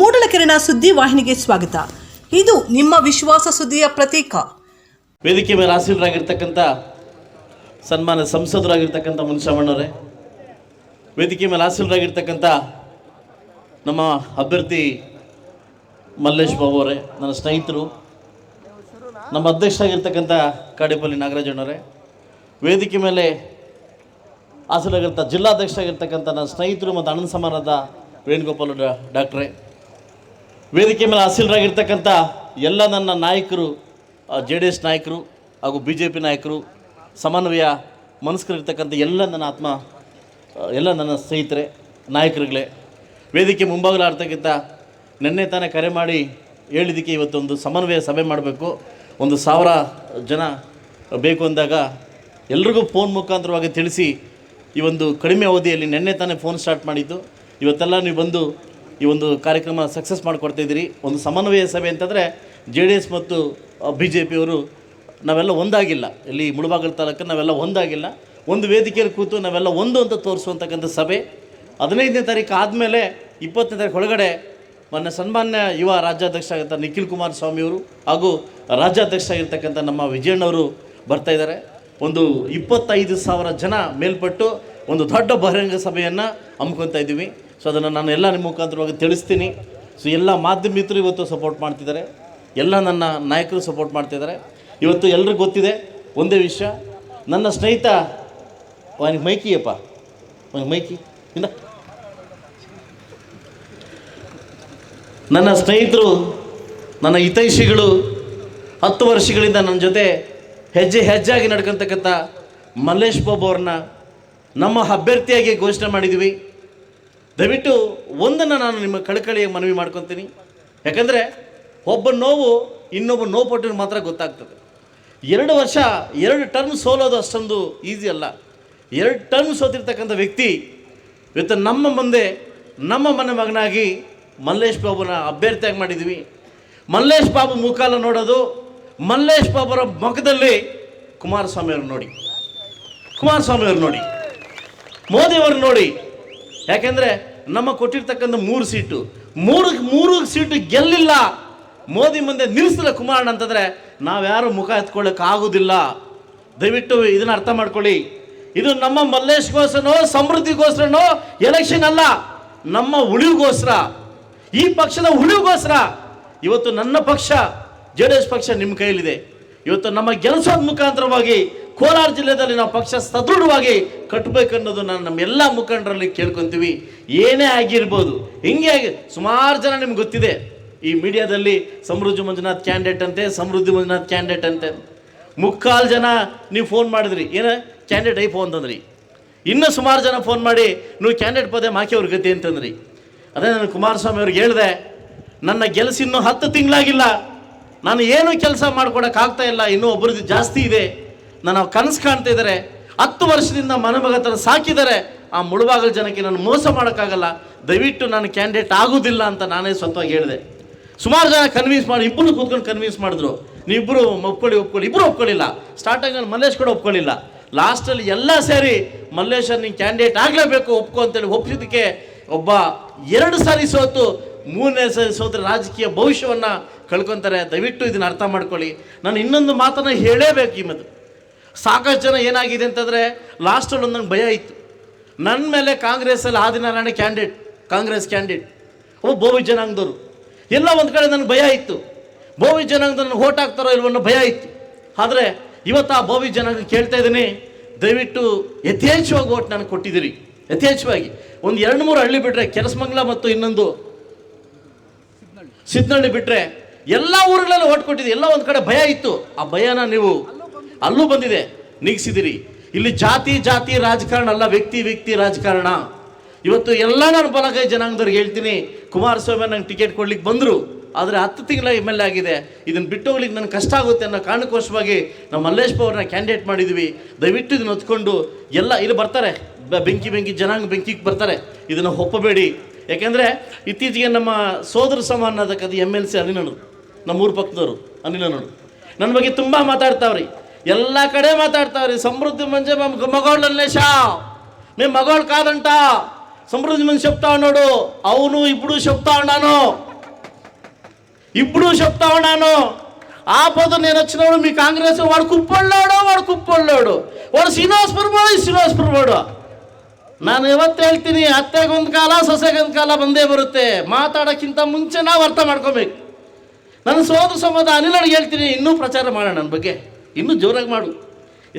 ಮೂಡಲಕೆರೆನ ಸುದ್ದಿ ವಾಹಿನಿಗೆ ಸ್ವಾಗತ. ಇದು ನಿಮ್ಮ ವಿಶ್ವಾಸ ಸುದ್ದಿಯ ಪ್ರತೀಕ. ವೇದಿಕೆ ಮೇಲೆ ಆಸೀನರಾಗಿರ್ತಕ್ಕಂಥ ಸನ್ಮಾನ ಸಂಸದರಾಗಿರ್ತಕ್ಕಂಥ ಮುನಿಶಾಮಣ್ಣವರೇ ವೇದಿಕೆ ಮೇಲೆ ಆಸೀನರಾಗಿರ್ತಕ್ಕಂಥ ನಮ್ಮ ಅಭ್ಯರ್ಥಿ ಮಲ್ಲೇಶ್ ಬಾಬು ಅವರೇ, ನನ್ನ ಸ್ನೇಹಿತರು, ನಮ್ಮ ಅಧ್ಯಕ್ಷರಾಗಿರ್ತಕ್ಕಂಥ ಕಾಡೇಪಲ್ಲಿ ನಾಗರಾಜಣ್ಣವರೇ, ವೇದಿಕೆ ಮೇಲೆ ಆಸೀನರಾಗಿರ್ತ ಜಿಲ್ಲಾಧ್ಯಕ್ಷರಾಗಿರ್ತಕ್ಕಂಥ ನನ್ನ ಸ್ನೇಹಿತರು ಮತ್ತು ಅಣ್ಣನ ಸಮಾನದ ವೇಣುಗೋಪಾಲ್ ಡಾಕ್ಟ್ರೇ ವೇದಿಕೆ ಮೇಲೆ ಹಾಸಿಲರಾಗಿರ್ತಕ್ಕಂಥ ಎಲ್ಲ ನನ್ನ ನಾಯಕರು ಜೆ ಡಿ ಎಸ್ ನಾಯಕರು ಹಾಗೂ ಬಿ ಜೆ ಪಿ ನಾಯಕರು, ಸಮನ್ವಯ ಮನಸ್ಕರಿರ್ತಕ್ಕಂಥ ಎಲ್ಲ ನನ್ನ ಆತ್ಮ ಎಲ್ಲ ನನ್ನ ಸ್ನೇಹಿತರೆ, ನಾಯಕರುಗಳೇ, ವೇದಿಕೆ ಮುಂಭಾಗಲಾಡ್ತಕ್ಕಂಥ ನಿನ್ನೆ ತಾನೇ ಕರೆ ಮಾಡಿ ಹೇಳಿದ್ದಕ್ಕೆ ಇವತ್ತೊಂದು ಸಮನ್ವಯ ಸಭೆ ಮಾಡಬೇಕು. ಒಂದು ಸಾವಿರ ಜನ ಬೇಕು ಅಂದಾಗ ಎಲ್ರಿಗೂ ಫೋನ್ ಮುಖಾಂತರವಾಗಿ ತಿಳಿಸಿ ಈ ಒಂದು ಕಡಿಮೆ ಅವಧಿಯಲ್ಲಿ ನಿನ್ನೆ ತಾನೇ ಫೋನ್ ಸ್ಟಾರ್ಟ್ ಮಾಡಿದ್ದು. ಇವತ್ತೆಲ್ಲ ನೀವು ಬಂದು ಈ ಒಂದು ಕಾರ್ಯಕ್ರಮ ಸಕ್ಸಸ್ ಮಾಡಿಕೊಡ್ತಾ ಇದ್ದೀರಿ. ಒಂದು ಸಮನ್ವಯ ಸಭೆ ಅಂತಂದರೆ ಜೆ ಡಿ ಎಸ್ ಮತ್ತು ಬಿ ಜೆ ಪಿಯವರು ನಾವೆಲ್ಲ ಒಂದಾಗಿಲ್ಲ. ಇಲ್ಲಿ ಮುಳಬಾಗಲ ತಾಲೂಕು ನಾವೆಲ್ಲ ಒಂದಾಗಿಲ್ಲ. ಒಂದು ವೇದಿಕೆಯಲ್ಲಿ ಕೂತು ನಾವೆಲ್ಲ ಒಂದು ಅಂತ ತೋರಿಸುವಂತಕ್ಕಂಥ ಸಭೆ. ಹದಿನೈದನೇ ತಾರೀಕು ಆದಮೇಲೆ ಇಪ್ಪತ್ತನೇ ತಾರೀಕು ಒಳಗಡೆ ಮೊನ್ನೆ ಸನ್ಮಾನ್ಯ ಯುವ ರಾಜ್ಯಾಧ್ಯಕ್ಷ ಆಗಿರ್ತ ನಿಖಿಲ್ ಕುಮಾರ್ ಸ್ವಾಮಿಯವರು ಹಾಗೂ ರಾಜ್ಯಾಧ್ಯಕ್ಷ ಆಗಿರ್ತಕ್ಕಂಥ ನಮ್ಮ ವಿಜಯಣ್ಣವರು ಬರ್ತಾ ಇದ್ದಾರೆ. ಒಂದು ಇಪ್ಪತ್ತೈದು ಸಾವಿರ ಜನ ಮೇಲ್ಪಟ್ಟು ಒಂದು ದೊಡ್ಡ ಬಹಿರಂಗ ಸಭೆಯನ್ನು ಹಮ್ಮಿಕೊಳ್ತಾ ಇದ್ದೀವಿ. ಸೊ ಅದನ್ನು ನಾನು ಎಲ್ಲ ನಿಮ್ಮ ಮುಖಾಂತರವಾಗಿ ತಿಳಿಸ್ತೀನಿ. ಸೊ ಎಲ್ಲ ಮಾಧ್ಯಮ ಇವತ್ತು ಸಪೋರ್ಟ್ ಮಾಡ್ತಿದ್ದಾರೆ. ಎಲ್ಲ ನನ್ನ ನಾಯಕರು ಸಪೋರ್ಟ್ ಮಾಡ್ತಿದ್ದಾರೆ. ಇವತ್ತು ಎಲ್ಲರಿಗೂ ಗೊತ್ತಿದೆ, ಒಂದೇ ವಿಷಯ. ನನ್ನ ಸ್ನೇಹಿತ ಅವನಿಗೆ ಮೈಕಿಯಪ್ಪ ಅವನಿಗೆ ಮೈಕಿ. ಇಲ್ಲ ನನ್ನ ಸ್ನೇಹಿತರು, ನನ್ನ ಹಿತೈಷಿಗಳು ಹತ್ತು ವರ್ಷಗಳಿಂದ ನನ್ನ ಜೊತೆ ಹೆಜ್ಜೆ ಹೆಜ್ಜಾಗಿ ನಡ್ಕೊತಕ್ಕಂಥ ಮಲ್ಲೇಶ್ ಬಾಬು ಅವ್ರನ್ನ ನಮ್ಮ ಅಭ್ಯರ್ಥಿಯಾಗಿ ಘೋಷಣೆ ಮಾಡಿದ್ವಿ. ದಯವಿಟ್ಟು ಒಂದನ್ನು ನಾನು ನಿಮ್ಮ ಕಳಕಳಿಯ ಮನವಿ ಮಾಡ್ಕೊತೀನಿ. ಯಾಕಂದರೆ ಒಬ್ಬ ನೋವು ಇನ್ನೊಬ್ಬ ನೋವು ಪಟ್ಟಿನ ಮಾತ್ರ ಗೊತ್ತಾಗ್ತದೆ. ಎರಡು ವರ್ಷ, ಎರಡು ಟರ್ಮ್ ಸೋಲೋದು ಅಷ್ಟೊಂದು ಈಸಿ ಅಲ್ಲ. ಎರಡು ಟರ್ಮ್ ಸೋತಿರ್ತಕ್ಕಂಥ ವ್ಯಕ್ತಿ ಇವತ್ತು ನಮ್ಮ ಮುಂದೆ ನಮ್ಮ ಮನೆ ಮಗನಾಗಿ ಮಲ್ಲೇಶ್ ಬಾಬುನ ಅಭ್ಯರ್ಥಿಯಾಗಿ ಮಾಡಿದ್ವಿ ಮಲ್ಲೇಶ್ ಬಾಬು ಮುಖಾಲ ನೋಡೋದು, ಮಲ್ಲೇಶ್ ಬಾಬುರ ಮುಖದಲ್ಲಿ ಕುಮಾರಸ್ವಾಮಿ ಅವ್ರು ನೋಡಿ. ಕುಮಾರಸ್ವಾಮಿ ಅವ್ರು ನೋಡಿ. ಮೋದಿಯವರು ನೋಡಿ. ಯಾಕೆಂದರೆ ನಮ್ಮ ಕೊಟ್ಟಿರ್ತಕ್ಕಂಥ ಮೂರು ಸೀಟು. ಮೂರು ಮೂರು ಸೀಟು ಗೆಲ್ಲಿಲ್ಲ. ಮೋದಿ ಮುಂದೆ ನಿಲ್ಲಿಸಿಲ್ಲ ಕುಮಾರಣ್ಣ ಅಂತಂದರೆ ನಾವ್ಯಾರು ಮುಖ ಎತ್ಕೊಳ್ಳೋಕೆ ಆಗೋದಿಲ್ಲ. ದಯವಿಟ್ಟು ಇದನ್ನು ಅರ್ಥ ಮಾಡ್ಕೊಳ್ಳಿ. ಇದು ನಮ್ಮ ಮಲ್ಲೇಶ್ಗೋಸ್ಕರನೋ ಸಮೃದ್ಧಿಗೋಸ್ಕರನೋ ಎಲೆಕ್ಷನ್ ಅಲ್ಲ, ನಮ್ಮ ಉಳಿವಿಗೋಸ್ಕರ ಈ ಪಕ್ಷದ ಉಳಿವಿಗೋಸ್ಕರ ಇವತ್ತು ನನ್ನ ಪಕ್ಷ, ಜೆ ಪಕ್ಷ ನಿಮ್ಮ ಕೈಯಲ್ಲಿದೆ. ಇವತ್ತು ನಮ್ಮ ಗೆಲ್ಸೋದ್ ಮುಖಾಂತರವಾಗಿ ಕೋಲಾರ ಜಿಲ್ಲೆಯಲ್ಲಿ ನಾವು ಪಕ್ಷ ಸದೃಢವಾಗಿ ಕಟ್ಟಬೇಕನ್ನೋದು ನಾನು ನಮ್ಮೆಲ್ಲ ಮುಖಂಡರಲ್ಲಿ ಕೇಳ್ಕೊತೀವಿ. ಏನೇ ಆಗಿರ್ಬೋದು, ಹಿಂಗೆ ಆಗಿ ಸುಮಾರು ಜನ ನಿಮ್ಗೆ ಗೊತ್ತಿದೆ. ಈ ಮೀಡಿಯಾದಲ್ಲಿ ಸಮೃದ್ಧಿ ಮಂಜುನಾಥ್ ಕ್ಯಾಂಡಿಡೇಟ್ ಅಂತೆ, ಸಮೃದ್ಧಿ ಮಂಜುನಾಥ್ ಕ್ಯಾಂಡಿಡೇಟ್ ಅಂತೆ. ಮುಕ್ಕಾಲು ಜನ ನೀವು ಫೋನ್ ಮಾಡಿದ್ರಿ. ಏನು? ಕ್ಯಾಂಡಿಡೇಟ್ ಐಫೋ ಅಂತಂದ್ರಿ ತಂದ್ರಿ. ಇನ್ನೂ ಸುಮಾರು ಜನ ಫೋನ್ ಮಾಡಿ, ನೀವು ಕ್ಯಾಂಡಿಡೇಟ್ ಪದೇ ಮಾಕಿ ಅವ್ರ ಗತಿ ಅಂತಂದ್ರಿ. ಅದೇ ನಾನು ಕುಮಾರಸ್ವಾಮಿ ಅವ್ರಿಗೆ ಹೇಳಿದೆ, ನನ್ನ ಗೆಲಸಿನ್ನೂ ಹತ್ತು ತಿಂಗಳಾಗಿಲ್ಲ. ನಾನು ಏನು ಕೆಲಸ ಮಾಡ್ಕೊಡೋಕ್ಕಾಗ್ತಾ ಇಲ್ಲ. ಇನ್ನೂ ಒಬ್ಬರದ್ದು ಜಾಸ್ತಿ ಇದೆ. ನಾನು ಕನಸು ಕಾಣ್ತಾ ಇದ್ದಾರೆ. ಹತ್ತು ವರ್ಷದಿಂದ ಮನಮಗತನ ಸಾಕಿದ್ದಾರೆ. ಆ ಮುಳುಬಾಗಲ ಜನಕ್ಕೆ ನಾನು ಮೋಸ ಮಾಡೋಕ್ಕಾಗಲ್ಲ. ದಯವಿಟ್ಟು ನಾನು ಕ್ಯಾಂಡಿಡೇಟ್ ಆಗೋದಿಲ್ಲ ಅಂತ ನಾನೇ ಸ್ವತಃ ಹೇಳಿದೆ. ಸುಮಾರು ಜನ ಕನ್ವಿನ್ಸ್ ಮಾಡಿ ಇಬ್ಬರು ಕೂತ್ಕೊಂಡು ಕನ್ವಿನ್ಸ್ ಮಾಡಿದ್ರು. ನೀವಿಬ್ಬರು ಒಪ್ಕೊಳ್ಳಿ ಒಪ್ಕೊಳ್ಳಿ. ಇಬ್ಬರು ಒಪ್ಕೊಳ್ಳಿಲ್ಲ. ಸ್ಟಾರ್ಟಿಂಗ್ ಮಲ್ಲೇಶ್ ಕೂಡ ಒಪ್ಕೊಳ್ಳಿಲ್ಲ. ಲಾಸ್ಟಲ್ಲಿ ಎಲ್ಲ ಸೇರಿ ಮಲ್ಲೇಶ್ ನೀನು ಕ್ಯಾಂಡಿಡೇಟ್ ಆಗಲೇಬೇಕು, ಒಪ್ಕೊ ಅಂತೇಳಿ ಒಪ್ಪಿದ್ದಕ್ಕೆ ಒಬ್ಬ ಎರಡು ಸಾರಿ ಸೋತು, ಮೂರನೇ ಸಾರಿ ಸೋತರೆ ರಾಜಕೀಯ ಭವಿಷ್ಯವನ್ನು ಕಳ್ಕೊತಾರೆ. ದಯವಿಟ್ಟು ಇದನ್ನು ಅರ್ಥ ಮಾಡ್ಕೊಳ್ಳಿ. ನಾನು ಇನ್ನೊಂದು ಮಾತನ್ನು ಹೇಳೇಬೇಕು ಈ ಮತ್ತು ಸಾಕಷ್ಟು ಜನ ಏನಾಗಿದೆ ಅಂತಂದರೆ ಲಾಸ್ಟಲ್ಲಿ ಒಂದು ನಂಗೆ ಭಯ ಇತ್ತು. ನನ್ನ ಮೇಲೆ ಕಾಂಗ್ರೆಸ್ಸಲ್ಲಿ ಆದಿನಾರಾಯಣ ಕ್ಯಾಂಡಿಡೇಟ್ ಕಾಂಗ್ರೆಸ್ ಕ್ಯಾಂಡಿಡೇಟ್ ಒಬ್ಬ ಬೋವಿ ಜನಾಂಗದವರು. ಎಲ್ಲ ಒಂದು ಕಡೆ ನನಗೆ ಭಯ ಇತ್ತು. ಬೋವಿ ಜನಾಂಗದ ನನಗೆ ಓಟ್ ಹಾಕ್ತಾರೋ ಇಲ್ವೋ ಅನ್ನೋ ಭಯ ಇತ್ತು. ಆದರೆ ಇವತ್ತು ಆ ಬೋವಿ ಜನಾಂಗ ಕೇಳ್ತಾ ಇದ್ದೀನಿ, ದಯವಿಟ್ಟು ಯಥೇಚ್ಛವಾಗಿ ಓಟ್ ನನಗೆ ಕೊಟ್ಟಿದ್ದೀರಿ. ಯಥೇಚ್ಛವಾಗಿ. ಒಂದು ಎರಡು ಮೂರು ಹಳ್ಳಿ ಬಿಟ್ಟರೆ ಕೆರಸಮಂಗ್ಲ ಮತ್ತು ಇನ್ನೊಂದು ಸಿದ್ನಳ್ಳಿ ಬಿಟ್ಟರೆ ಎಲ್ಲ ಊರುಗಳಲ್ಲಿ ಓಟ್ ಕೊಟ್ಟಿದ್ದೆ ಎಲ್ಲ ಒಂದು ಕಡೆ ಭಯ ಇತ್ತು. ಆ ಭಯನ ನೀವು ಅಲ್ಲೂ ಬಂದಿದೆ, ನೀಗಿಸಿದಿರಿ. ಇಲ್ಲಿ ಜಾತಿ ಜಾತಿ, ರಾಜಕಾರಣ ಅಲ್ಲ, ವ್ಯಕ್ತಿ ವ್ಯಕ್ತಿ, ರಾಜಕಾರಣ. ಇವತ್ತು ಎಲ್ಲ ನಾನು ಬಲಗೈ ಜನಾಂಗದವ್ರಿಗೆ ಹೇಳ್ತೀನಿ, ಕುಮಾರಸ್ವಾಮಿ ನಂಗೆ ಟಿಕೆಟ್ ಕೊಡ್ಲಿಕ್ಕೆ ಬಂದರು, ಆದರೆ ಹತ್ತು ತಿಂಗಳ ಎಂ ಎಲ್ ಎ ಆಗಿದೆ. ಇದನ್ನು ಬಿಟ್ಟು ಹೋಗ್ಲಿಕ್ಕೆ ನನಗೆ ಕಷ್ಟ ಆಗುತ್ತೆ ಅನ್ನೋ ಕಾರಣಕ್ಕೋಸ್ಕರವಾಗಿ ನಾವು ಮಲ್ಲೇಶ್ ಅವ್ರನ್ನ ಕ್ಯಾಂಡಿಡೇಟ್ ಮಾಡಿದ್ವಿ. ದಯವಿಟ್ಟು ಇದನ್ನು ಹೊತ್ಕೊಂಡು ಎಲ್ಲ, ಇಲ್ಲಿ ಬರ್ತಾರೆ ಬೆಂಕಿ ಬೆಂಕಿ, ಜನಾಂಗ ಬೆಂಕಿಗೆ ಬರ್ತಾರೆ. ಇದನ್ನು ಒಪ್ಪಬೇಡಿ. ಯಾಕೆಂದರೆ ಇತ್ತೀಚೆಗೆ ನಮ್ಮ ಸೋದರ ಸಮ ಅನ್ನೋದಕ್ಕದು ಎಂ ಎಲ್ ಸಿ ಅನಿಲನು ನಮ್ಮ ಊರು ಪಕ್ಕದವರು ಅನಿಲನರು ನನ್ನ ಬಗ್ಗೆ ತುಂಬ ಮಾತಾಡ್ತಾವ್ರಿ. ಎಲ್ಲ ಕಡೆ మాట్లాడతారు సమృద్ధి మంచి మగవాళ్ళు అన్లేషా మేము మగవాళ్ళు కాదంట సమృద్ధి మంది చెప్తా ఉన్నాడు అవును ఇప్పుడు చెప్తా ఉన్నాను ఇప్పుడు చెప్తా ఉన్నాను ఆపద నేను వచ్చినప్పుడు మీ కాంగ్రెస్ వాడు కుప్పళ్ళాడు వాడు కుప్పళ్ళాడు వాడు ಶ್ರೀನಿವಾಸಪುರ ಈ ಶ್ರೀನಿವಾಸಪುರ ವಾಡು ನಾನು ಯಾವತ್ತು ಹೇಳ್ತೀನಿ ಅತ್ತೆಗೊಂದು ಕಾಲ ಸೊಸೆಗೊಂದು ಕಾಲ ಬಂದೇ ಬರುತ್ತೆ ಮಾತಾಡೋಕ್ಕಿಂತ ಮುಂಚೆ ನಾವು ಅರ್ಥ ಮಾಡ್ಕೋಬೇಕು ನನ್ನ ಸೋದರ ಸಂಬಂಧ ಅನಿಲನಿಗೆ ಹೇಳ್ತೀನಿ ಇನ್ನೂ ಪ್ರಚಾರ ಮಾಡೋಣ ನನ್ನ ಬಗ್ಗೆ ಇನ್ನೂ ಜೋರಾಗಿ ಮಾಡು.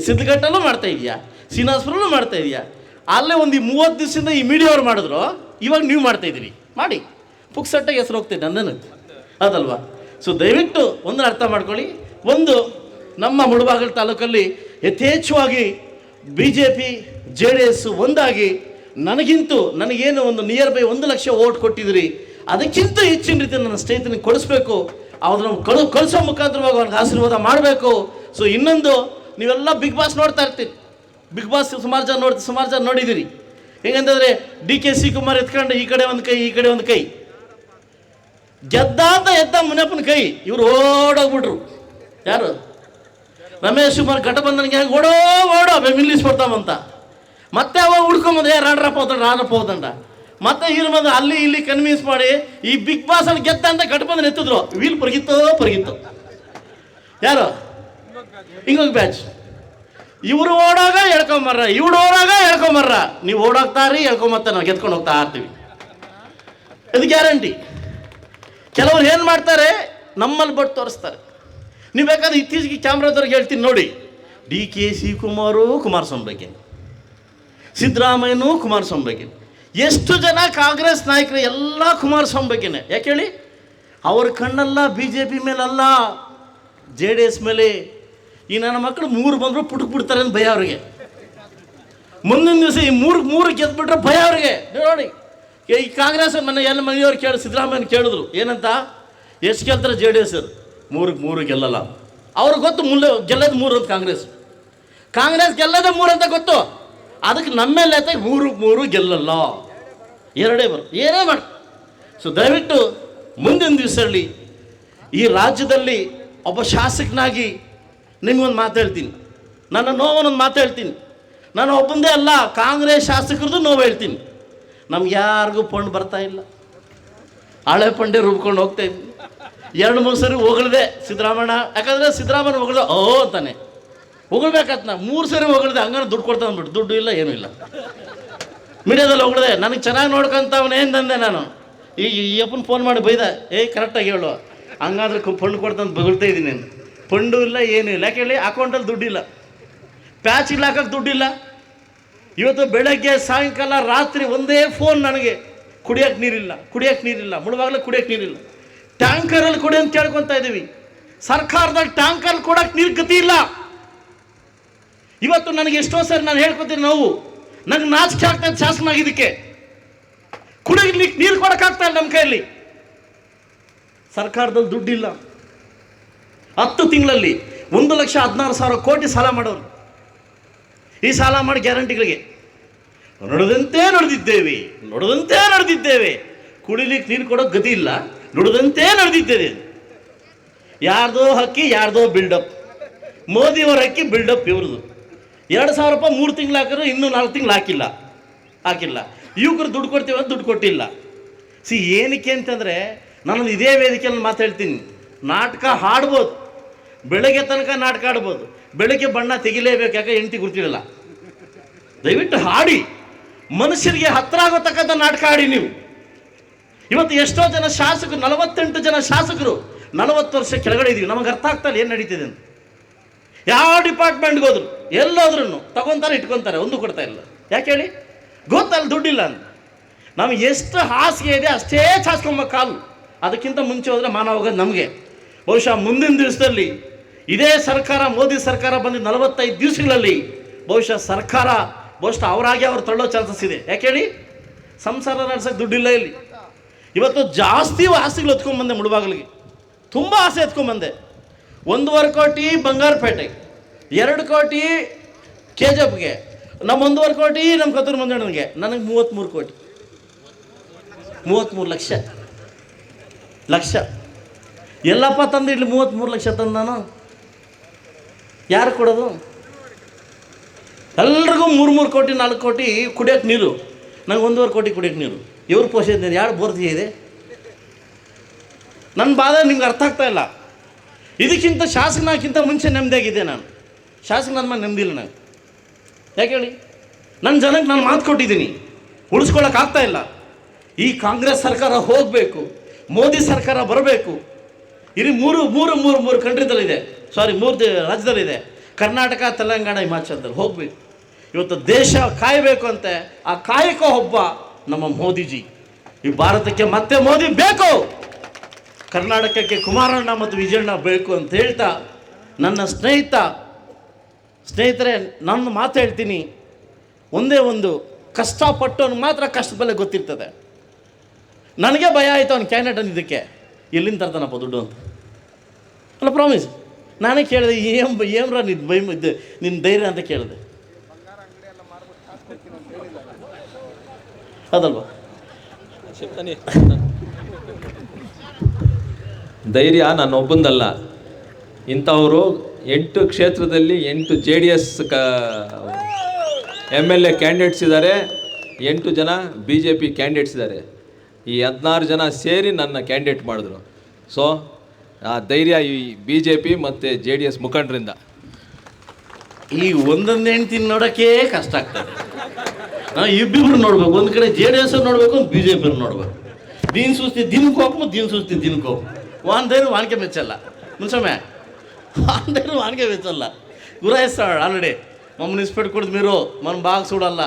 ಸಿದ್ಧಗಟ್ಟಲ್ಲೂ ಮಾಡ್ತಾ ಇದೆಯಾ? ಶ್ರೀನಿವಾಸಪುರಲ್ಲೂ ಮಾಡ್ತಾ ಇದೆಯಾ? ಅಲ್ಲೇ ಒಂದು ಈ ಮೂವತ್ತು ದಿವಸದಿಂದ ಈ ಮೀಡಿಯಾವ್ರು ಮಾಡಿದ್ರು, ಇವಾಗ ನೀವು ಮಾಡ್ತಾ ಇದ್ದೀರಿ ಮಾಡಿ. ಪುಕ್ಸಟ್ಟಾಗಿ ಹೆಸರು ಹೋಗ್ತೀನಿ ನನ್ನನ್ನು. ಅದಲ್ವಾ? ಸೊ ದಯವಿಟ್ಟು ಒಂದನ್ನು ಅರ್ಥ ಮಾಡ್ಕೊಳ್ಳಿ. ಒಂದು, ನಮ್ಮ ಮುಳಬಾಗಲ ತಾಲೂಕಲ್ಲಿ ಯಥೇಚ್ಛವಾಗಿ B J P J D S ಒಂದಾಗಿ ನನಗಿಂತೂ ನನಗೇನು ಒಂದು ನಿಯರ್ ಬೈ ಒಂದು ಲಕ್ಷ ಓಟ್ ಕೊಟ್ಟಿದ್ರಿ ಅದಕ್ಕಿಂತ ಹೆಚ್ಚಿನ ರೀತಿ ನನ್ನ ಸ್ನೇಹಿತನಿಗೆ ಕೊಡಿಸ್ಬೇಕು, ಅವ್ರನ್ನ ಕಳು, ಕಳಿಸೋ ಮುಖಾಂತರವಾಗಿ ಅವ್ರಿಗೆ ಆಶೀರ್ವಾದ ಮಾಡಬೇಕು ಸೊ ಇನ್ನೊಂದು, ನೀವೆಲ್ಲ ಬಿಗ್ ಬಾಸ್ ನೋಡ್ತಾ ಇರ್ತೀರಿ. ಬಿಗ್ ಬಾಸ್ ಸುಮಾರು ಜನ ನೋಡ್ತಿ ಸುಮಾರು ಜನ ನೋಡಿದ್ದೀರಿ ಹೆಂಗಂತಂದರೆ ಡಿ ಕೆ ಶಿವಕುಮಾರ್ ಎತ್ಕೊಂಡು ಈ ಕಡೆ ಒಂದು ಕೈ, ಈ ಕಡೆ ಒಂದು ಕೈ. ಗೆದ್ದಾತ ಎದ್ದ ಮುನಿಯಪ್ಪನ ಕೈ, ಇವ್ರು ಓಡೋಗ್ಬಿಟ್ರು. ಯಾರು? ರಮೇಶ್ ಕುಮಾರ್ ಘಟಬಂಧನಿಗೆ ಹೆಂಗೆ ಓಡೋ ಓಡೋ ನಿಲ್ಲಿಸ್ಬಿಡ್ತಾವಂತ ಮತ್ತೆ ಅವಾಗ ಹುಡ್ಕೊಂಬಂದು ಏ ರಾಡ್ರಪ್ಪ ಹೋದಂಡ ರಾಡ್ರಪ್ಪ ಹೋದಂಡ ಮತ್ತೆ ಇವ್ರು ಬಂದು ಅಲ್ಲಿ ಇಲ್ಲಿ ಕನ್ವಿನ್ಸ್ ಮಾಡಿ, ಈ ಬಿಗ್ ಬಾಸ್ ಅಲ್ಲಿ ಗೆದ್ದ ಅಂತ ಘಟಬಂಧನ ಎತ್ತಿದ್ರು. ವೀಲ್ ಪರಗಿತ್ತೋ, ಪರಗಿತ್ತು. ಯಾರು? ಹಿಂಗೋಗಿ ಬ್ಯಾಚ್. ಇವರು ಓಡಾಗ ಹೇಳ್ಕೊಂಬರ್ರ ಇವ್ರು ಓಡಾಗ ಹೇಳ್ಕೊಂಬರ್ರ ನೀವು ಓಡೋಗ್ತಾರಿ ಹೇಳ್ಕೊಂಬತ್ತ ನಾವು ಗೆದ್ಕೊಂಡು ಹೋಗ್ತಾ ಇರ್ತೀವಿ ಇದು ಗ್ಯಾರಂಟಿ. ಕೆಲವರು ಏನು ಮಾಡ್ತಾರೆ ನಮ್ಮಲ್ಲಿ ಬಟ್ ತೋರಿಸ್ತಾರೆ. ನೀವು ಬೇಕಾದ್ರೆ ಇತ್ತೀಚೆಗೆ ಕ್ಯಾಮ್ರಾದವ್ರಿಗೆ ಹೇಳ್ತೀನಿ ನೋಡಿ. D K C Kumar Kumaraswamy ಬಗ್ಗೆ ಸಿದ್ದರಾಮಯ್ಯನೂ ಕುಮಾರಸ್ವಾಮಿ ಬಗ್ಗೆ ಎಷ್ಟು ಜನ ಕಾಂಗ್ರೆಸ್ ನಾಯಕರು ಎಲ್ಲ ಕುಮಾರಸ್ವಾಮಿ ಬಗ್ಗೆನೇ ಯಾಕೆ ಹೇಳಿ? ಅವ್ರ ಕಣ್ಣಲ್ಲ ಬಿ ಜೆ ಪಿ ಮೇಲಲ್ಲ, ಜೆ ಡಿ ಎಸ್ ಮೇಲೆ ಈ ನನ್ನ ಮಕ್ಕಳು ಮೂರು ಬಂದರೂ ಪುಟಕ್ ಬಿಡ್ತಾರೆ ಅಂತ ಭಯ ಅವ್ರಿಗೆ. ಮುಂದಿನ ದಿವಸ ಈ ಮೂರು ಮೂರು ಗೆದ್ಬಿಟ್ರೆ ಭಯ ಅವ್ರಿಗೆ. ನೋಡಿ. ಈ ಕಾಂಗ್ರೆಸ್ ಮನೆ ಎಲ್ಲ ಮನೆಯವ್ರು ಕೇಳಿ, ಸಿದ್ದರಾಮಯ್ಯನ ಕೇಳಿದ್ರು. ಏನಂತ? ಎಷ್ಟು ಗೆಲ್ತಾರೆ ಜೆ ಡಿ ಎಸ್ ಮೂರಿಗೆ ಮೂರು ಗೆಲ್ಲಲ್ಲ. ಅವ್ರಿಗೆ ಗೊತ್ತು ಮುಲ್ಲ ಗೆಲ್ಲದ ಮೂರು ಅಂತ ಕಾಂಗ್ರೆಸ್. ಕಾಂಗ್ರೆಸ್ ಗೆಲ್ಲದ ಮೂರು ಅಂತ ಗೊತ್ತು. ಅದಕ್ಕೆ ನಮ್ಮೆಲ್ಲ ಮೂರು ಮೂರು ಗೆಲ್ಲಲ್ಲ. ಎರಡೇ ಬರು, ಏನೇ ಮಾಡಿ, ಸೊ ದಯವಿಟ್ಟು ಮುಂದಿನ ದಿವಸದಲ್ಲಿ ಈ ರಾಜ್ಯದಲ್ಲಿ ಒಬ್ಬ ಶಾಸಕನಾಗಿ ನಿಮಗೊಂದು ಮಾತು ಹೇಳ್ತೀನಿ. ನನ್ನ ನೋವನ್ನೊಂದು ಮಾತು ಹೇಳ್ತೀನಿ. ನಾನು ಒಬ್ಬಂದೇ ಅಲ್ಲ, ಕಾಂಗ್ರೆಸ್ ಶಾಸಕರದ್ದು ನೋವು ಹೇಳ್ತೀನಿ. ನಮ್ಗೆ ಯಾರಿಗೂ ಫಂಡ್ ಬರ್ತಾ ಇಲ್ಲ. ಹಳೆ ಪಂಡೆ ರುಬ್ಕೊಂಡು ಹೋಗ್ತಾ ಇದ್ವಿ. ಎರಡು ಮೂರು ಸರಿ ಹೊಗಳ್ದೆ ಸಿದ್ದರಾಮಣ್ಣ. ಯಾಕಂದರೆ ಸಿದ್ದರಾಮಯ್ಯ ಹೊಗಳ್ದೆ ಓ ಅಂತಾನೆ. ಹೊಗಳ್ಬೇಕಾತ್ ನಾ. ಮೂರು ಸರಿ ಹೊಗಳ್ದೆ ಹಂಗಾರೆ ದುಡ್ಡು ಕೊಡ್ತಾ ಅಂದ್ಬಿಟ್ಟು. ದುಡ್ಡು ಇಲ್ಲ, ಏನೂ ಇಲ್ಲ. ಮೀಡಿಯಾದಲ್ಲಿ ಹೊಗಳ್ದೆ, ನನಗೆ ಚೆನ್ನಾಗಿ ನೋಡ್ಕೊಂತವನೇ ಏನು ತಂದೆ ನಾನು. ಈಗ ಈ ಅಪ್ಪನ ಫೋನ್ ಮಾಡಿ ಬೈದ, ಏಯ್ ಕರೆಕ್ಟಾಗಿ ಹೇಳು. ಹಂಗಾದ್ರೆ ಫಂಡ್ ಕೊಡ್ತಂತ ಬಗಳ್ತಾ ಇದ್ದೀನಿ ನಾನು ಫಂಡು ಇಲ್ಲ, ಏನೂ ಇಲ್ಲ. ಯಾಕೆ ಅಕೌಂಟಲ್ಲಿ ದುಡ್ಡಿಲ್ಲ. ಪ್ಯಾಚ್ ಇಲ್ಲ ಹಾಕಕ್ಕೆ ದುಡ್ಡಿಲ್ಲ. ಇವತ್ತು ಬೆಳಗ್ಗೆ, ಸಾಯಂಕಾಲ, ರಾತ್ರಿ ಒಂದೇ ಫೋನ್ ನನಗೆ. ಕುಡಿಯೋಕೆ ನೀರಿಲ್ಲ ಕುಡಿಯೋಕೆ ನೀರಿಲ್ಲ. ಮುಳುವಾಗಲೇ ಕುಡಿಯೋಕೆ ನೀರಿಲ್ಲ. ಟ್ಯಾಂಕರಲ್ಲಿ ಕೊಡಿ ಅಂತ ಕೇಳ್ಕೊತಾ ಇದ್ದೀವಿ ಸರ್ಕಾರದಲ್ಲಿ ಟ್ಯಾಂಕರ್ ಕೊಡೋಕೆ ನೀರು ಗತಿ ಇಲ್ಲ. ಇವತ್ತು ನನಗೆ ಎಷ್ಟೋ ಸರಿ ನಾನು ಹೇಳ್ಕೊತೀನಿ ನಾವು. ನಂಗೆ ನಾಚಿಕೆ ಆಗ್ತಾ ಇದೆ ಶಾಸನ ಆಗಿದ್ದಕ್ಕೆ ಕುಡಿಯಲಿಕ್ಕೆ ನೀರು ಕೊಡೋಕ್ಕಾಗ್ತಾ ಇಲ್ಲ ನಮ್ಮ ಕೈಯಲ್ಲಿ. ಸರ್ಕಾರದಲ್ಲಿ ದುಡ್ಡಿಲ್ಲ. ಹತ್ತು ತಿಂಗಳಲ್ಲಿ ಒಂದು ಲಕ್ಷ ಹದಿನಾರು ಸಾವಿರ ಕೋಟಿ ಸಾಲ ಮಾಡೋರು. ಈ ಸಾಲ ಮಾಡಿ ಗ್ಯಾರಂಟಿಗಳಿಗೆ ನಡೆದಂತೆ ನಡೆದಿದ್ದೇವೆ ನಡೆದಂತೆ ನಡೆದಿದ್ದೇವೆ. ಕುಡಿಲಿಕ್ಕೆ ನೀರು ಕೊಡೋ ಗತಿ ಇಲ್ಲ, ನುಡಿದಂತೆ ನಡೆದಿದ್ದೇವೆ. ಯಾರ್ದೋ ಹಕ್ಕಿ, ಯಾರ್ದೋ ಬಿಲ್ಡಪ್ ಮೋದಿಯವರ ಹಕ್ಕಿ ಬಿಲ್ಡಪ್ ಇವ್ರದ್ದು. ಎರಡು ಸಾವಿರ ರೂಪಾಯಿ ಮೂರು ತಿಂಗಳು ಹಾಕಿದ್ರು, ಇನ್ನೂ ನಾಲ್ಕು ತಿಂಗಳು ಹಾಕಿಲ್ಲ. ಹಾಕಿಲ್ಲ. ಯುವಕರು ದುಡ್ಡು ಕೊಡ್ತೀವಿ ಅಂತ ದುಡ್ಡು ಕೊಟ್ಟಿಲ್ಲ. ಸಿ, ಏನಕ್ಕೆ ಅಂತಂದರೆ ನಾನು ಇದೇ ವೇದಿಕೆಯಲ್ಲಿ ಮಾತಾಡ್ತೀನಿ. ನಾಟಕ ಹಾಡ್ಬೋದು. ಬೆಳಗ್ಗೆ ತನಕ ನಾಟಕ ಆಡ್ಬೋದು. ಬೆಳಗ್ಗೆ ಬಣ್ಣ ತೆಗಿಲೇಬೇಕು ಯಾಕೆ ಹೆಂಡತಿ ಗುರ್ತಿರಲ್ಲ? ದಯವಿಟ್ಟು ಹಾಡಿ. ಮನುಷ್ಯರಿಗೆ ಹತ್ರ ಆಗೋತಕ್ಕಂಥ ನಾಟಕ ಆಡಿ ನೀವು. ಇವತ್ತು ಎಷ್ಟೋ ಜನ ಶಾಸಕರು, ನಲವತ್ತೆಂಟು ಜನ ಶಾಸಕರು ನಲವತ್ತು ವರ್ಷ ಕೆಳಗಡೆ ಇದೀವಿ ನಮಗೆ ಅರ್ಥ ಆಗ್ತಾ ಇಲ್ಲ ಏನು ನಡೀತಿದೆ ಅಂತ. ಯಾವ ಡಿಪಾರ್ಟ್ಮೆಂಟ್ಗೆ ಹೋದ್ರು? ಎಲ್ಲೋದ್ರೂ ತಗೊಂತಾರೆ, ಇಟ್ಕೊಂತಾರೆ, ಒಂದು ಕೊಡ್ತಾ ಇಲ್ಲ. ಯಾಕೆ ಹೇಳಿ? ಗೊತ್ತಲ್ಲ ದುಡ್ಡಿಲ್ಲ ಅಂತ. ನಮ್ಗೆ ಎಷ್ಟು ಹಾಸಿಗೆ ಇದೆ ಅಷ್ಟೇ ಚಾಚ್ಕೊಂಬ ಕಾಲು. ಅದಕ್ಕಿಂತ ಮುಂಚೆ ಹೋದರೆ ಮಾನವ ಹೋಗೋದು ನಮಗೆ. ಬಹುಶಃ ಮುಂದಿನ ದಿವಸದಲ್ಲಿ ಇದೇ ಸರ್ಕಾರ, ಮೋದಿ ಸರ್ಕಾರ ಬಂದು ನಲವತ್ತೈದು ದಿವಸಗಳಲ್ಲಿ ಬಹುಶಃ ಸರ್ಕಾರ, ಬಹುಶಃ ಅವರಾಗೆ ಅವ್ರು ತಳ್ಳೋ ಚಾನ್ಸಸ್ ಇದೆ. ಯಾಕೆ ಹೇಳಿ? ಸಂಸಾರ ನಡೆಸೋಕೆ ದುಡ್ಡಿಲ್ಲ ಇಲ್ಲಿ. ಇವತ್ತು ಜಾಸ್ತಿ ಆಸೆಗಳು ಎತ್ಕೊಂಡ್ಬಂದೆ ಮುಳುಬಾಗಿಲಿಗೆ. ತುಂಬ ಆಸೆ ಎತ್ಕೊಂಡ್ಬಂದೆ ಒಂದೂವರೆ ಕೋಟಿ ಬಂಗಾರಪೇಟೆಗೆ ಎರಡು ಕೋಟಿ ಕೆ ಜಿ ಎಫ್ಗೆ ನಮ್ಮ ಒಂದೂವರೆ ಕೋಟಿ ನಮ್ಮ ಕತ್ತೂರು ಮಂಜಣ್ಣನಿಗೆ, ನನಗೆ ಮೂವತ್ತ್ಮೂರು ಕೋಟಿ. ಮೂವತ್ತ್ಮೂರು ಲಕ್ಷ. ಲಕ್ಷ. ಎಲ್ಲಪ್ಪ ತಂದು ಇಡ್ಲಿ ಮೂವತ್ತ್ಮೂರು ಲಕ್ಷ ತಂದು ನಾನು? ಯಾರು ಕೊಡೋದು? ಎಲ್ರಿಗೂ ಮೂರು ಮೂರು ಕೋಟಿ, ನಾಲ್ಕು ಕೋಟಿ ಕುಡಿಯೋಕೆ ನೀರು. ನಂಗೆ ಒಂದೂವರೆ ಕೋಟಿ ಕುಡಿಯೋಕೆ ನೀರು. ಇವ್ರು ಪೋಷಿಸಿದ ಯಾರು ಬೋರ್ತಿ ಇದೆ? ನನ್ನ ಬಾಧೆ ನಿಮ್ಗೆ ಅರ್ಥ ಆಗ್ತಾ ಇಲ್ಲ. ಇದಕ್ಕಿಂತ ಶಾಸಕನಕ್ಕಿಂತ ಮುಂಚೆ ನೆಮ್ಮದಿಯಾಗಿದ್ದೆ ನಾನು. ಶಾಸಕ ನನ್ನ ಮೇಲೆ ನೆಮ್ಮದಿಲ್ಲ ನಾನು ಯಾಕೆ ಹೇಳಿ? ನನ್ನ ಜನಕ್ಕೆ ನಾನು ಮಾತು ಕೊಟ್ಟಿದ್ದೀನಿ. ಉಳಿಸ್ಕೊಳ್ಳೋಕ್ಕಾಗ್ತಾ ಇಲ್ಲ. ಈ ಕಾಂಗ್ರೆಸ್ ಸರ್ಕಾರ ಹೋಗಬೇಕು. ಮೋದಿ ಸರ್ಕಾರ ಬರಬೇಕು. ಇಲ್ಲಿ ಮೂರು ಮೂರು ಮೂರು ಮೂರು ಕಂಟ್ರಿದಲ್ಲಿದೆ ಸಾರಿ ಮೂರು ರಾಜ್ಯದಲ್ಲಿದೆ ಕರ್ನಾಟಕ, ತೆಲಂಗಾಣ, ಹಿಮಾಚಲದಲ್ಲಿ. ಹೋಗಬೇಕು ಇವತ್ತು ದೇಶ ಕಾಯಬೇಕು ಅಂತೆ. ಆ ಕಾಯಕ ಒಬ್ಬ ನಮ್ಮ ಮೋದಿಜಿ. ಈ ಭಾರತಕ್ಕೆ ಮತ್ತೆ ಮೋದಿ ಬೇಕು. ಕರ್ನಾಟಕಕ್ಕೆ ಕುಮಾರಣ್ಣ ಮತ್ತು ವಿಜಯಣ್ಣ ಬೇಕು ಅಂತ ಹೇಳ್ತಾ ನನ್ನ ಸ್ನೇಹಿತ, ಸ್ನೇಹಿತರೆ, ನನ್ನ ಮಾತು ಹೇಳ್ತೀನಿ. ಒಂದೇ ಒಂದು ಕಷ್ಟಪಟ್ಟವನು ಮಾತ್ರ ಕಷ್ಟದ ಗೊತ್ತಿರ್ತದೆ. ನನಗೆ ಭಯ ಆಯಿತು ಅವ್ನು ಕ್ಯಾಂಡಿಡೇಟ್ ಇದಕ್ಕೆ. ಎಲ್ಲಿಂದ ತರ್ತಾನಪ್ಪ ದುಡ್ಡು ಅಂತ? ಅಲ್ಲ ಪ್ರಾಮಿಸ್ ನಾನೇ ಕೇಳಿದೆ ಏಮ್ ಏಮ್ರ ನಿನ್ನ ಬೈ ಇದು ನಿನ್ನ ಧೈರ್ಯ ಅಂತ ಕೇಳಿದೆ. ಅದಲ್ವಾ? ಧೈರ್ಯ ನಾನು ಒಬ್ಬಂದಲ್ಲ ಇಂಥವರು ಎಂಟು ಕ್ಷೇತ್ರದಲ್ಲಿ ಎಂಟು ಜೆ ಡಿ ಎಸ್ ಕ ಎಂ ಎಲ್ ಎ ಕ್ಯಾಂಡಿಡೇಟ್ಸ್ ಇದ್ದಾರೆ ಎಂಟು ಜನ ಬಿ ಜೆ ಪಿ ಕ್ಯಾಂಡಿಡೇಟ್ಸ್ ಇದ್ದಾರೆ ಈ ಹದಿನಾರು ಜನ ಸೇರಿ ನನ್ನ ಕ್ಯಾಂಡಿಡೇಟ್ ಮಾಡಿದ್ರು. ಸೊ ಆ ಧೈರ್ಯ ಈ ಬಿ ಜೆ ಪಿ ಮತ್ತು ಜೆ ಡಿ ಎಸ್ ಮುಖಂಡರಿಂದ. ಈ ಒಂದೊಂದು ಹೆಣ್ತಿ ನೋಡೋಕ್ಕೆ ಕಷ್ಟ ಆಗ್ತದೆ. ನಾವು ಇಬ್ಬಿಬ್ರು ನೋಡ್ಬೇಕು. ಒಂದು ಕಡೆ ಜೆ ಡಿ ಎಸ್ ನೋಡ್ಬೇಕು, ಒಂದು ಬಿ ಜೆ ಪಿ ನೋಡ್ಬೇಕು. ದೀನ್ ಸುಸ್ತಿ ದಿನ ಕೋಪು, ದೀನ್ ಸುಸ್ತಿ ದಿನ ಕೋಪು. ವಾನ್ದೇನು ವಾನಿಕೆ ಮೆಚ್ಚಲ್ಲ. ವಾನ್ದೇನು ವಾನಿಕೆ ಮೆಚ್ಚಲ್ಲ. ಗುರಾಯಿಸ್ತಾಳ ಆಲ್ರೆಡಿ ಮಮ್ಮು ನಿಸ್ಪೇಟ್ ಕುಡ್ದು ಮೀರು, ಮನ ಬಾಗ್ ಸುಡಲ್ಲ.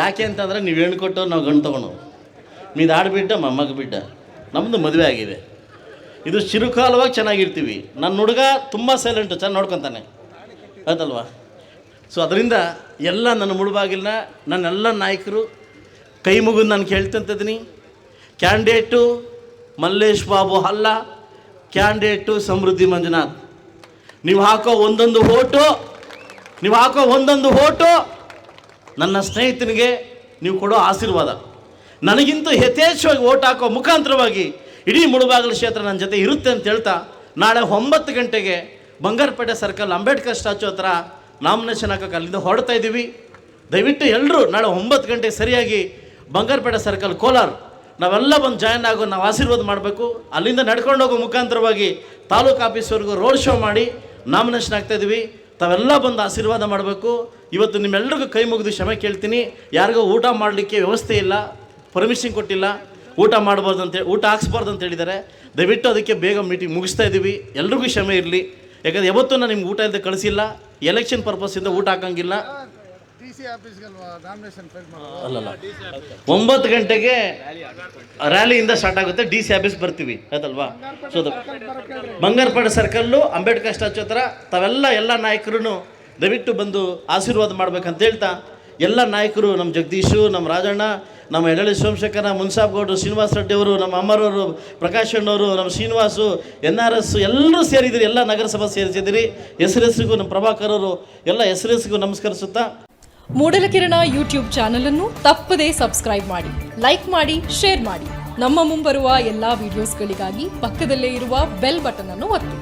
ಯಾಕೆ ಅಂತಂದರೆ ನೀವು ಹೆಣ್ಣು ಕೊಟ್ಟು ನಾವು ಗಂಡು ತೊಗೊಂಡು ಮೀದು ಆಡ್ಬಿಟ್ಟ, ಮೊಮ್ಮಗ ಬಿಟ್ಟ. ನಮ್ಮದು ಮದುವೆ ಆಗಿದೆ. ಇದು ಚಿರುಕಾಲವಾಗಿ ಚೆನ್ನಾಗಿರ್ತೀವಿ. ನನ್ನ ಹುಡುಗ ತುಂಬ ಸೈಲೆಂಟು ಚೆನ್ನಾಗಿ ನೋಡ್ಕೊತಾನೆ. ಆಯ್ತಲ್ವಾ ಸೊ ಅದರಿಂದ ಎಲ್ಲ ನನ್ನ ಮುಳುಬಾಗಿಲಿನ, ನನ್ನೆಲ್ಲ ನಾಯಕರು ಕೈ ಮುಗಿದು ನಾನು ಕೇಳ್ತಂತಿದ್ದೀನಿ. ಕ್ಯಾಂಡಿಡೇಟು ಮಲ್ಲೇಶ್ ಬಾಬು ಅಲ್ಲ ಕ್ಯಾಂಡಿಡೇಟು ಸಮೃದ್ಧಿ ಮಂಜುನಾಥ್. ನೀವು ಹಾಕೋ ಒಂದೊಂದು ಓಟು ನೀವು ಹಾಕೋ ಒಂದೊಂದು ಓಟು ನನ್ನ ಸ್ನೇಹಿತನಿಗೆ ನೀವು ಕೊಡೋ ಆಶೀರ್ವಾದ. ನನಗಿಂತ ಯಥೇಚ್ಛವಾಗಿ ಓಟ್ ಹಾಕೋ ಮುಖಾಂತರವಾಗಿ ಇಡೀ ಮುಳುಬಾಗಿಲು ಕ್ಷೇತ್ರ ನನ್ನ ಜೊತೆ ಇರುತ್ತೆ ಅಂತ ಹೇಳ್ತಾ ನಾಳೆ ಒಂಬತ್ತು ಗಂಟೆಗೆ ಬಂಗಾರಪೇಟೆ ಸರ್ಕಲ್ ಅಂಬೇಡ್ಕರ್ ಸ್ಟ್ಯಾಚು ಹತ್ರ ನಾಮಿನೇಷನ್ ಹಾಕೋಕೆ ಅಲ್ಲಿಂದ ಹೊರಡ್ತಾ ಇದ್ದೀವಿ. ದಯವಿಟ್ಟು ಎಲ್ಲರೂ ನಾಳೆ ಒಂಬತ್ತು ಗಂಟೆಗೆ ಸರಿಯಾಗಿ ಬಂಗಾರಪೇಟೆ ಸರ್ಕಲ್ ಕೋಲಾರ ನಾವೆಲ್ಲ ಬಂದು ಜಾಯ್ನ್ ಆಗೋ ನಾವು ಆಶೀರ್ವಾದ ಮಾಡಬೇಕು. ಅಲ್ಲಿಂದ ನಡ್ಕೊಂಡು ಹೋಗೋ ಮುಖಾಂತರವಾಗಿ ತಾಲೂಕು ಆಫೀಸ್ವರೆಗೂ ರೋಡ್ ಶೋ ಮಾಡಿ ನಾಮಿನೇಷನ್ ಆಗ್ತಾ ಇದ್ದೀವಿ. ತಾವೆಲ್ಲ ಬಂದು ಆಶೀರ್ವಾದ ಮಾಡಬೇಕು. ಇವತ್ತು ನಿಮ್ಮೆಲ್ಲರಿಗೂ ಕೈ ಮುಗಿದು ಕ್ಷಮೆ ಕೇಳ್ತೀನಿ. ಯಾರಿಗೂ ಊಟ ಮಾಡಲಿಕ್ಕೆ ವ್ಯವಸ್ಥೆ ಇಲ್ಲ ಪರ್ಮಿಷನ್ ಕೊಟ್ಟಿಲ್ಲ. ಊಟ ಮಾಡಬಾರ್ದು ಅಂತೇಳಿ ಊಟ ಹಾಕ್ಸ್ಬಾರ್ದು ಅಂತ ಹೇಳಿದ್ದಾರೆ. ದಯವಿಟ್ಟು ಅದಕ್ಕೆ ಬೇಗ ಮೀಟಿಂಗ್ ಮುಗಿಸ್ತಾ ಇದ್ದೀವಿ ಎಲ್ರಿಗೂ ಕ್ಷಮೆ ಇರಲಿ. ಯಾಕಂದ್ರೆ ಯಾವತ್ತೂ ನಾನು ನಿಮ್ಗೆ ಊಟ ಇಲ್ಲದೆ ಕಳಿಸಿಲ್ಲ. ಎಲೆಕ್ಷನ್ ಪರ್ಪಸ್ಸಿಂದ ಊಟ ಹಾಕಂಗಿಲ್ಲ. ಅಲ್ಲಲ್ಲ. ಒಂಬತ್ತು ಗಂಟೆಗೆ ರ್ಯಾಲಿಯಿಂದ ಸ್ಟಾರ್ಟ್ ಆಗುತ್ತೆ. ಡಿ ಸಿ ಆಫೀಸ್ ಬರ್ತೀವಿ. ಆಯ್ತಲ್ವಾ? ಸೊ ಅದು ಬಂಗಾರಪೇಟೆ ಸರ್ಕಲ್ಲು ಅಂಬೇಡ್ಕರ್ ಸ್ಟ್ಯಾಚು ಹತ್ರ ತಾವೆಲ್ಲ ಎಲ್ಲ ನಾಯಕರು ದಯವಿಟ್ಟು ಬಂದು ಆಶೀರ್ವಾದ ಮಾಡ್ಬೇಕಂತ ಹೇಳ್ತಾ ಎಲ್ಲ ನಾಯಕರು ನಮ್ಮ ಜಗದೀಶು, ನಮ್ಮ ರಾಜಣ್ಣ, ನಮ್ಮ ಎಡಳಿ ಸೋಮಶೇಖರ ಮುನ್ಸಾಬ್ ಗೌಡ್ರು ಶ್ರೀನಿವಾಸ ರೆಡ್ಡಿಯವರು ನಮ್ಮ ಅಮ್ಮರವರು, ಪ್ರಕಾಶ್ ಅಣ್ಣವರು, ನಮ್ಮ ಶ್ರೀನಿವಾಸು, ಎನ್ ಆರ್ ಎಸ್ ಎಲ್ಲರೂ ಸೇರಿದ್ರಿ ಎಲ್ಲ ನಗರಸಭಾ ಸೇರಿಸಿದಿರಿ ಹೆಸರು ಹೆಸರಿಗೂ ನಮ್ಮ ಪ್ರಭಾಕರ್ ಅವರು ಎಲ್ಲ ಹೆಸರು ಹೆಸರಿಗೂ ನಮಸ್ಕರಿಸುತ್ತಾ ಮೂಡಲಕಿರಣ ಯೂಟ್ಯೂಬ್ ಚಾನಲ್ ಅನ್ನು ತಪ್ಪದೇ ಸಬ್ಸ್ಕ್ರೈಬ್ ಮಾಡಿ, ಲೈಕ್ ಮಾಡಿ, ಶೇರ್ ಮಾಡಿ. ನಮ್ಮ ಮುಂಬರುವ ಎಲ್ಲಾ ವಿಡಿಯೋಸ್ಗಳಿಗಾಗಿ ಪಕ್ಕದಲ್ಲೇ ಇರುವ ಬೆಲ್ ಬಟನ್ ಅನ್ನು ಒತ್ತಿ.